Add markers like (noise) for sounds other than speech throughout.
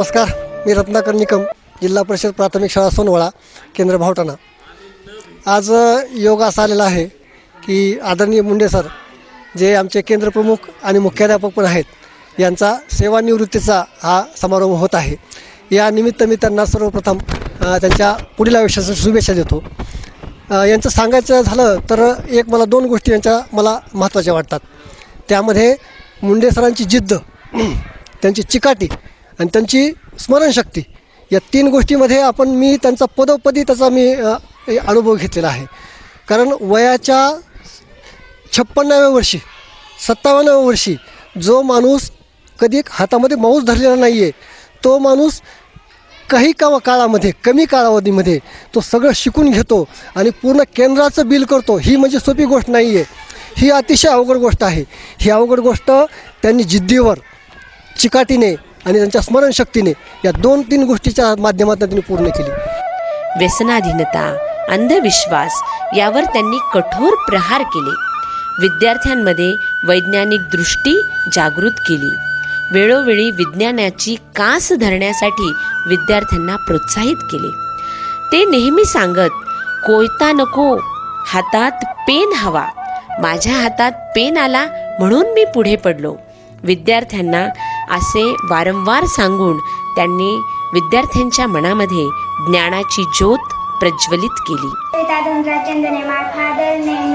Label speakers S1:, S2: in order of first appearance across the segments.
S1: नमस्कार मी रत्नाकर निकम जिल्हा परिषद प्राथमिक शाळा सोनवळा केंद्र भावटाणा. आज योग असा आलेला आहे की आदरणीय मुंडे सर जे आमचे केंद्रप्रमुख आणि मुख्याध्यापक पण आहेत यांचा सेवानिवृत्तीचा हा समारंभ होत आहे. या निमित्त मी त्यांना सर्वप्रथम त्यांच्या पुढील आयुष्याच्या शुभेच्छा देतो. यांचं सांगायचं झालं तर एक मला दोन गोष्टी यांच्या मला महत्त्वाच्या वाटतात. त्यामध्ये मुंडे सरांची जिद्द (clears throat) त्यांची चिकाटी आणि त्यांची स्मरणशक्ती. या तीन गोष्टीमध्ये आपण मी त्यांचा पदोपदी त्याचा मी अनुभव घेतलेला आहे. कारण वयाच्या छप्पन्नाव्या वर्षी सत्तावन्नाव्या वर्षी जो माणूस कधी हातामध्ये माऊस धरलेला नाही आहे तो माणूस काही का काळामध्ये कमी कालावधीमध्ये तो सगळं शिकून घेतो आणि पूर्ण केंद्राचं बिल करतो. ही म्हणजे सोपी गोष्ट नाही आहे ही अतिशय अवघड गोष्ट आहे. ही अवघड गोष्ट त्यांनी जिद्दीवर चिकाटीने आणि त्यांच्या स्मरणशक्तीने या दोन तीन गोष्टीच्या माध्यमातून त्यांनी पूर्ण केली.
S2: व्यसनाधीनता अंधविश्वास यावर त्यांनी कठोर प्रहार केले. विद्यार्थ्यांमध्ये वैज्ञानिक दृष्टी जागृत केली. वेळोवेळी विज्ञानाची कास धरण्यासाठी विद्यार्थ्यांना प्रोत्साहित केले. ते नेहमी सांगत कोयता नको हातात पेन हवा. माझ्या हातात पेन आला म्हणून मी पुढे पडलो. विद्यार्थ्यांना असे वारंवार सांगून त्यांनी विद्यार्थ्यांच्या मनामध्ये ज्ञानाची ज्योत प्रज्वलित केली
S3: Sita Dhandra Chandane. My father name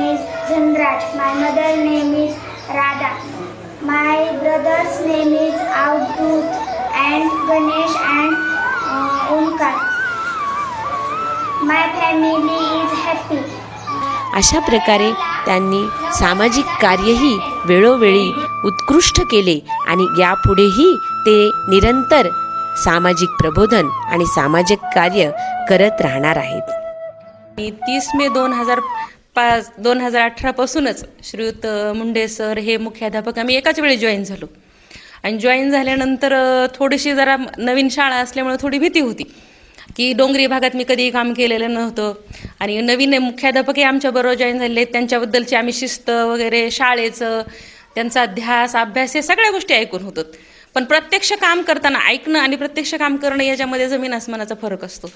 S2: अशा प्रकारे त्यांनी सामाजिक कार्यही वेळोवेळी उत्कृष्ट केले आणि यापुढेही ते निरंतर सामाजिक प्रबोधन आणि सामाजिक कार्य करत राहणार आहेत.
S4: मी तीस मे दोन हजार पाच दोन हजार अठरापासूनच श्रीयुत मुंडे सर हे मुख्याध्यापक आम्ही एकाच वेळी जॉईन झालो. आणि जॉईन झाल्यानंतर थोडीशी जरा नवीन शाळा असल्यामुळे थोडी भीती होती. की डोंगरी भागात मी कधीही काम केलेलं नव्हतं. आणि नवीन मुख्याध्यापकही आमच्याबरोबर जॉईन झालेले आहेत. त्यांच्याबद्दलची आम्ही शिस्त वगैरे शाळेचं त्यांचा ध्यास अभ्यास हे सगळ्या गोष्टी ऐकून होतात. पण प्रत्यक्ष काम करताना ऐकणं आणि प्रत्यक्ष काम करणं याच्यामध्ये जमीन आसमानाचा फरक असतो.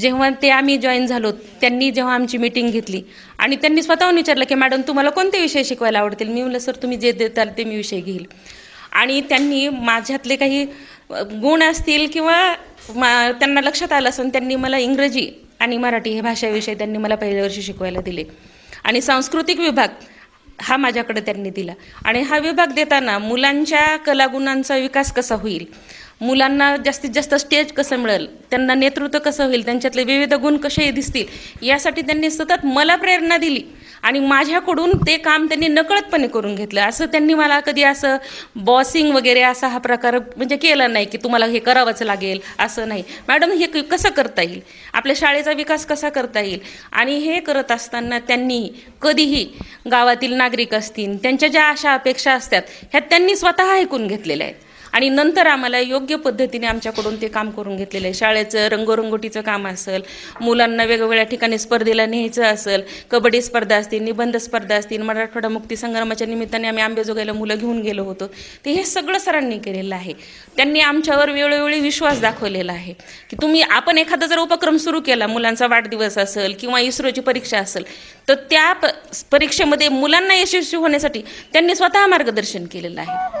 S4: जेव्हा ते आम्ही जॉईन झालो त्यांनी जेव्हा आमची मीटिंग घेतली आणि त्यांनी स्वतःहून विचारलं की मॅडम तुम्हाला कोणते विषय शिकवायला आवडतील? मी म्हणलं सर तुम्ही जे देताल ते मी विषय घेईल. आणि त्यांनी माझ्यातले काही गुण असतील किंवा मा- त्यांना लक्षात आलं असून त्यांनी मला इंग्रजी आणि मराठी हे भाषेविषयी त्यांनी मला पहिल्या वर्षी शिकवायला दिले. आणि सांस्कृतिक विभाग हा माझ्याकडे त्यांनी दिला. आणि हा विभाग देताना मुलांच्या कलागुणांचा विकास कसा होईल? मुलांना जास्तीत जास्त स्टेज कसं मिळेल? त्यांना नेतृत्व कसं होईल? त्यांच्यातले विविध गुण कसे दिसतील? यासाठी त्यांनी सतत मला प्रेरणा दिली. आणि माझ्याकडून ते काम त्यांनी नकळतपणे करून घेतलं. असं त्यांनी मला कधी असं बॉसिंग वगैरे असा हा प्रकार म्हणजे केला नाही की तुम्हाला हे करावंच लागेल असं नाही. मॅडम हे क- कसं करता येईल? आपल्या शाळेचा विकास कसा करता येईल? आणि हे करत असताना त्यांनी कधीही गावातील नागरिक असतील त्यांच्या ज्या अशा अपेक्षा असतात ह्या त्यांनी स्वतः ऐकून घेतलेल्या आहेत. आणि नंतर आम्हाला योग्य पद्धतीने आमच्याकडून ते काम करून घेतलेलं आहे. शाळेचं रंगोरंगोटीचं काम असेल मुलांना वेगवेगळ्या ठिकाणी स्पर्धेला न्यायचं असेल कबड्डी स्पर्धा असतील निबंध स्पर्धा असतील मराठवाडा मुक्ती संग्रामाच्या निमित्ताने आम्ही आंबेजोगाईला मुलं घेऊन गेलो होतो. ते हे सगळं सरांनी केलेलं आहे. त्यांनी आमच्यावर वेळोवेळी विश्वास दाखवलेला आहे की तुम्ही आपण एखादा जर उपक्रम सुरू केला मुलांचा वाढदिवस असेल किंवा इस्रोची परीक्षा असेल तर त्या प- परीक्षेमध्ये मुलांना यशस्वी होण्यासाठी त्यांनी स्वतः मार्गदर्शन केलेलं आहे.